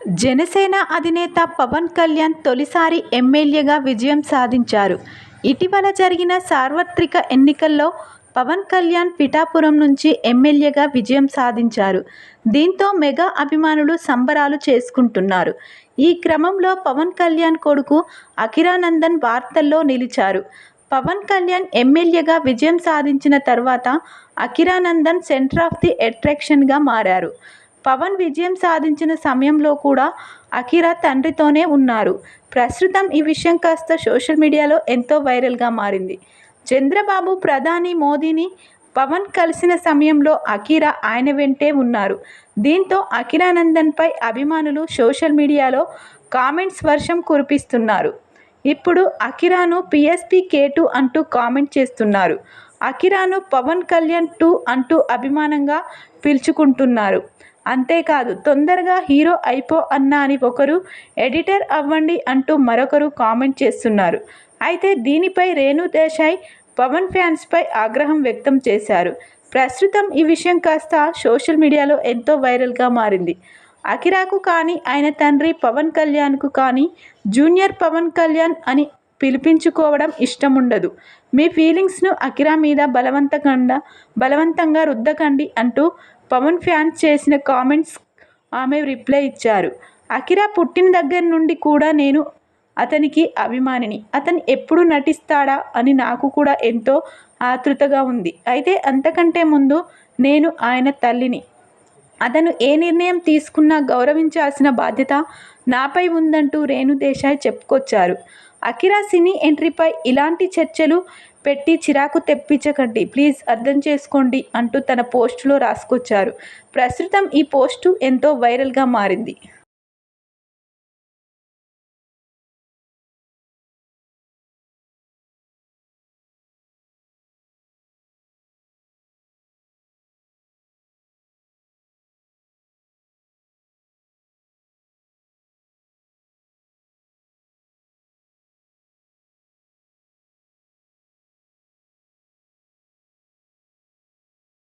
జనసేన అధినేత పవన్ కళ్యాణ్ తొలిసారి ఎమ్మెల్యేగా విజయం సాధించారు. ఇటీవల జరిగిన సార్వత్రిక ఎన్నికల్లో పవన్ కళ్యాణ్ పిఠాపురం నుంచి ఎమ్మెల్యేగా విజయం సాధించారు. దీంతో మెగా అభిమానులు సంబరాలు చేసుకుంటున్నారు. ఈ క్రమంలో పవన్ కళ్యాణ్ కొడుకు అఖిరానందన్ వార్తల్లో నిలిచారు. పవన్ కళ్యాణ్ ఎమ్మెల్యేగా విజయం సాధించిన తర్వాత అఖిరానందన్ సెంటర్ ఆఫ్ ది అట్రాక్షన్గా మారారు. పవన్ విజయం సాధించిన సమయంలో కూడా అఖిరా తండ్రితోనే ఉన్నారు. ప్రస్తుతం ఈ విషయం కాస్త సోషల్ మీడియాలో ఎంతో వైరల్గా మారింది. చంద్రబాబు ప్రధాని మోదీని పవన్ కలిసిన సమయంలో అఖిరా ఆయన వెంటే ఉన్నారు. దీంతో అఖిరానందన్పై అభిమానులు సోషల్ మీడియాలో కామెంట్స్ వర్షం కురిపిస్తున్నారు. ఇప్పుడు అఖిరాను పిఎస్పి కే టూ అంటూ కామెంట్ చేస్తున్నారు. అఖిరాను పవన్ కళ్యాణ్ టూ అంటూ అభిమానంగా పిలుచుకుంటున్నారు. అంతేకాదు తొందరగా హీరో అయిపో అన్నా అని ఒకరు ఎడిటర్ అవ్వండి అంటూ మరొకరు కామెంట్ చేస్తున్నారు. అయితే దీనిపై రేణు దేశాయ్ పవన్ ఫ్యాన్స్పై ఆగ్రహం వ్యక్తం చేశారు. ప్రస్తుతం ఈ విషయం కాస్త సోషల్ మీడియాలో ఎంతో వైరల్గా మారింది. అఖిరాకు కానీ ఆయన తండ్రి పవన్ కళ్యాణ్కు కానీ జూనియర్ పవన్ కళ్యాణ్ అని పిలిపించుకోవడం ఇష్టం ఉండదు మీ ఫీలింగ్స్ను అఖిరా మీద బలవంతంగా బలవంతంగా రుద్దకండి అంటూ పవన్ ఫ్యాన్స్ చేసిన కామెంట్స్ ఆమె రిప్లై ఇచ్చారు. అఖిరా పుట్టిన దగ్గర నుండి కూడా నేను అతనికి అభిమానిని. అతను ఎప్పుడు నటిస్తాడా అని నాకు కూడా ఎంతో ఆతృతగా ఉంది. అయితే అంతకంటే ముందు నేను ఆయన తల్లిని. అతను ఏ నిర్ణయం తీసుకున్నా గౌరవించాల్సిన బాధ్యత నాపై ఉందంటూ రేణు దేశాయ్ చెప్పుకొచ్చారు. అకిరా సినీ ఎంట్రీపై ఇలాంటి చర్చలు పెట్టి చిరాకు తెప్పించకండి. ప్లీజ్ అర్థం చేసుకోండి అంటూ తన పోస్టులో రాసుకొచ్చారు. ప్రస్తుతం ఈ పోస్టు ఎంతో వైరల్గా మారింది.